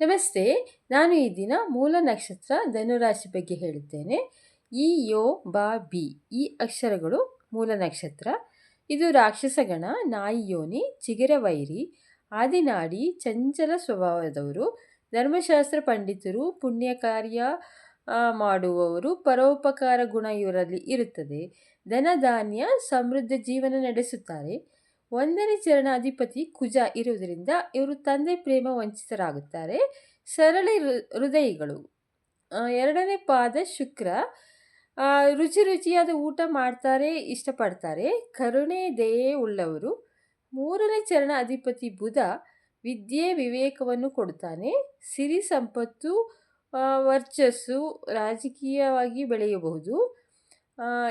ನಮಸ್ತೆ, ನಾನು ಈ ದಿನ ಮೂಲ ನಕ್ಷತ್ರ ಧನುರಾಶಿ ಬಗ್ಗೆ ಹೇಳುತ್ತೇನೆ ಇ ಯೋ, ಬಾ, ಬಿ ಈ ಅಕ್ಷರಗಳು ಮೂಲ ನಕ್ಷತ್ರ. ಇದು ರಾಕ್ಷಸಗಣ ನಾಯಿ ಯೋನಿ, ಚಿಗಿರ ವೈರಿ, ಆದಿನಾಡಿ, ಚಂಚಲ ಸ್ವಭಾವದವರು, ಧರ್ಮಶಾಸ್ತ್ರ ಪಂಡಿತರು ಪುಣ್ಯ ಕಾರ್ಯ ಮಾಡುವವರು, ಪರೋಪಕಾರ ಗುಣ ಇವರಲ್ಲಿ ಇರುತ್ತದೆ. ಧನ ಧಾನ್ಯ ಸಮೃದ್ಧ ಜೀವನ ನಡೆಸುತ್ತಾರೆ. ಒಂದನೇ ಚರಣಾಧಿಪತಿ ಕುಜ ಇರುವುದರಿಂದ ಇವರು ತಂದೆ ಪ್ರೇಮ ವಂಚಿತರಾಗುತ್ತಾರೆ. ಸರಳ ಹೃದಯಿಗಳು. ಎರಡನೇ ಪಾದ ಶುಕ್ರ. ರುಚಿ ರುಚಿಯಾದ ಊಟ ಮಾಡ್ತಾರೆ, ಇಷ್ಟಪಡ್ತಾರೆ. ಕರುಣೆ, ದಯೆ ಉಳ್ಳವರು. ಮೂರನೇ ಚರಣ ಅಧಿಪತಿ ಬುಧ ವಿದ್ಯೆ, ವಿವೇಕವನ್ನು ಕೊಡುತ್ತಾನೆ. ಸಿರಿ ಸಂಪತ್ತು ವರ್ಚಸ್ಸು ರಾಜಕೀಯವಾಗಿ ಬೆಳೆಯಬಹುದು.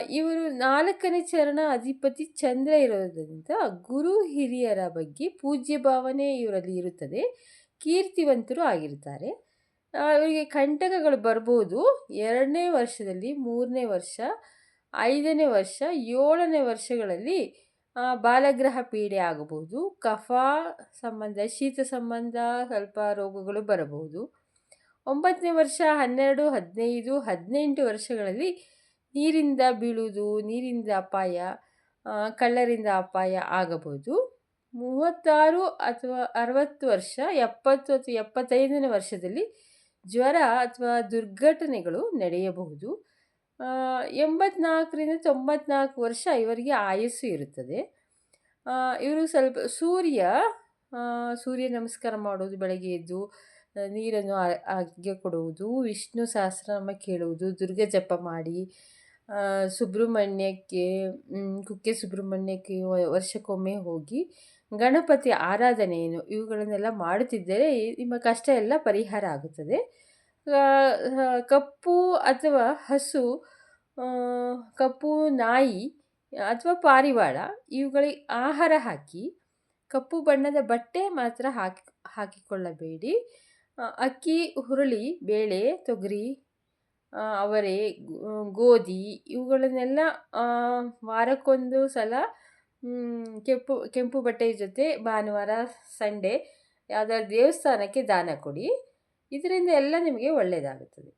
ಇವರು ನಾಲ್ಕನೇ ಚರಣ ಅಧಿಪತಿ ಚಂದ್ರ ಇರೋದರಿಂದ ಗುರು ಹಿರಿಯರ ಬಗ್ಗೆ ಪೂಜ್ಯ ಭಾವನೆ ಇವರಲ್ಲಿ ಇರುತ್ತದೆ. ಕೀರ್ತಿವಂತರು ಆಗಿರ್ತಾರೆ ಇವರಿಗೆ ಕಂಟಕಗಳು ಬರ್ಬೋದು. ಎರಡನೇ ವರ್ಷದಲ್ಲಿ, ಮೂರನೇ ವರ್ಷ, ಐದನೇ ವರ್ಷ, ಏಳನೇ ವರ್ಷಗಳಲ್ಲಿ ಬಾಲಗ್ರಹ ಪೀಡೆ ಆಗಬಹುದು. ಕಫ ಸಂಬಂಧ, ಶೀತ ಸಂಬಂಧ, ಸ್ವಲ್ಪ ರೋಗಗಳು ಬರಬಹುದು. ಒಂಬತ್ತನೇ ವರ್ಷ, ಹನ್ನೆರಡು, ಹದಿನೈದು, ಹದಿನೆಂಟು ವರ್ಷಗಳಲ್ಲಿ ನೀರಿಂದ ಬೀಳುವುದು, ನೀರಿಂದ ಅಪಾಯ ಕಳ್ಳರಿಂದ ಅಪಾಯ ಆಗಬಹುದು. ಮೂವತ್ತಾರು ಅಥವಾ ಅರವತ್ತು ವರ್ಷ, ಎಪ್ಪತ್ತು ಅಥವಾ ಎಪ್ಪತ್ತೈದನೇ ವರ್ಷದಲ್ಲಿ ಜ್ವರ ಅಥವಾ ದುರ್ಘಟನೆಗಳು ನಡೆಯಬಹುದು. ಎಂಬತ್ನಾಲ್ಕರಿಂದ ತೊಂಬತ್ನಾಲ್ಕು ವರ್ಷ ಇವರಿಗೆ ಆಯಸ್ಸು ಇರುತ್ತದೆ. ಇವರು ಸ್ವಲ್ಪ ಸೂರ್ಯ ಸೂರ್ಯ ನಮಸ್ಕಾರ ಮಾಡುವುದು, ಬೆಳಗ್ಗೆ ಎದ್ದು ನೀರನ್ನು ಆಗ್ಗೆ ಕೊಡುವುದು, ವಿಷ್ಣು ಸಹಸ್ರನಾಮ ಕೇಳುವುದು ದುರ್ಗ ಜಪ ಮಾಡಿ ಸುಬ್ರಹ್ಮಣ್ಯಕ್ಕೆ ಕುಕ್ಕೆ ಸುಬ್ರಹ್ಮಣ್ಯಕ್ಕೆ ವರ್ಷಕ್ಕೊಮ್ಮೆ ಹೋಗಿ ಗಣಪತಿ ಆರಾಧನೆಯನ್ನು ಇವುಗಳನ್ನೆಲ್ಲ ಮಾಡುತ್ತಿದ್ದರೆ ನಿಮ್ಮ ಕಷ್ಟ ಎಲ್ಲ ಪರಿಹಾರ ಆಗುತ್ತದೆ. ಕಪ್ಪು ಅಥವಾ ಹಸು ಕಪ್ಪು ನಾಯಿ ಅಥವಾ ಪಾರಿವಾಳ ಇವುಗಳಿಗೆ ಆಹಾರ ಹಾಕಿ, ಕಪ್ಪು ಬಣ್ಣದ ಬಟ್ಟೆ ಮಾತ್ರ ಹಾಕಿ, ಹಾಕಿಕೊಳ್ಳಬೇಡಿ. ಅಕ್ಕಿ, ಹುರುಳಿ, ಬೇಳೆ, ತೊಗರಿ ಅವರೆ ಗೋಧಿ ಇವುಗಳನ್ನೆಲ್ಲ ವಾರಕ್ಕೊಂದು ಸಲ ಕೆಂಪು ಕೆಂಪು ಬಟ್ಟೆಯ ಜೊತೆ ಭಾನುವಾರ, ಸಂಡೇ ಯಾವುದಾದ್ರು ದೇವಸ್ಥಾನಕ್ಕೆ ದಾನ ಕೊಡಿ. ಇದರಿಂದ ಎಲ್ಲ ನಿಮಗೆ ಒಳ್ಳೆಯದಾಗುತ್ತದೆ.